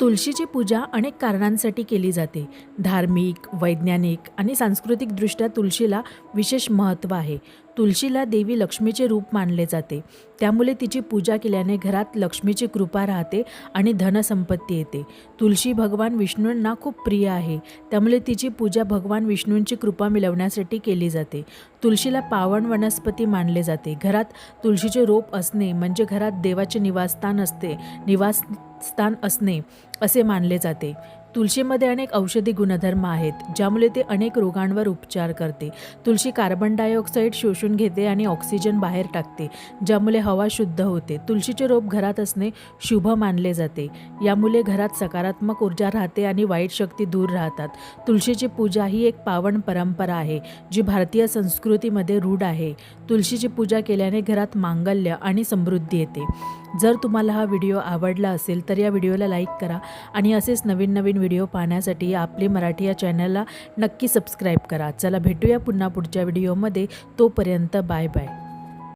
तुळशीची पूजा अनेक कारणांसाठी केली जाते. धार्मिक वैज्ञानिक आणि सांस्कृतिकदृष्ट्या तुळशीला विशेष महत्त्व आहे. तुळशीला देवी लक्ष्मीचे रूप मानले जाते. त्यामुळे तिची पूजा केल्याने घरात लक्ष्मीची कृपा राहते आणि धनसंपत्ती येते. तुळशी भगवान विष्णूंना खूप प्रिय आहे. त्यामुळे तिची पूजा भगवान विष्णूंची कृपा मिळवण्यासाठी केली जाते. तुळशीला पावन वनस्पती मानले जाते. घरात तुळशीचे रोप असणे म्हणजे घरात देवाचे निवासस्थान असते. निवास स्थान असणे असे मानले जाते. तुळशीमध्ये अनेक औषधी गुणधर्म आहेत ज्यामुळे ते अनेक रोगांवर उपचार करते. तुळशी कार्बन डायऑक्साईड शोषून घेते आणि ऑक्सिजन बाहेर टाकते ज्यामुळे हवा शुद्ध होते. तुळशीचे रोप घरात असणे शुभ मानले जाते. यामुळे घरात सकारात्मक ऊर्जा राहते आणि वाईट शक्ती दूर राहतात. तुळशीची पूजा ही एक पावन परंपरा आहे जी भारतीय संस्कृतीमध्ये रूढ आहे. तुळशीची पूजा केल्याने घरात मांगल्य आणि समृद्धी येते. जर तुम्हाला हा व्हिडिओ आवडला असेल तर या व्हिडिओला लाईक करा आणि असेच नवीन नवीन व्हिडिओ पाहण्यासाठी आपली मराठी या चॅनलला नक्की सबस्क्राईब करा. चला भेटूया पुन्हा पुढच्या व्हिडिओमध्ये. तोपर्यंत बाय बाय.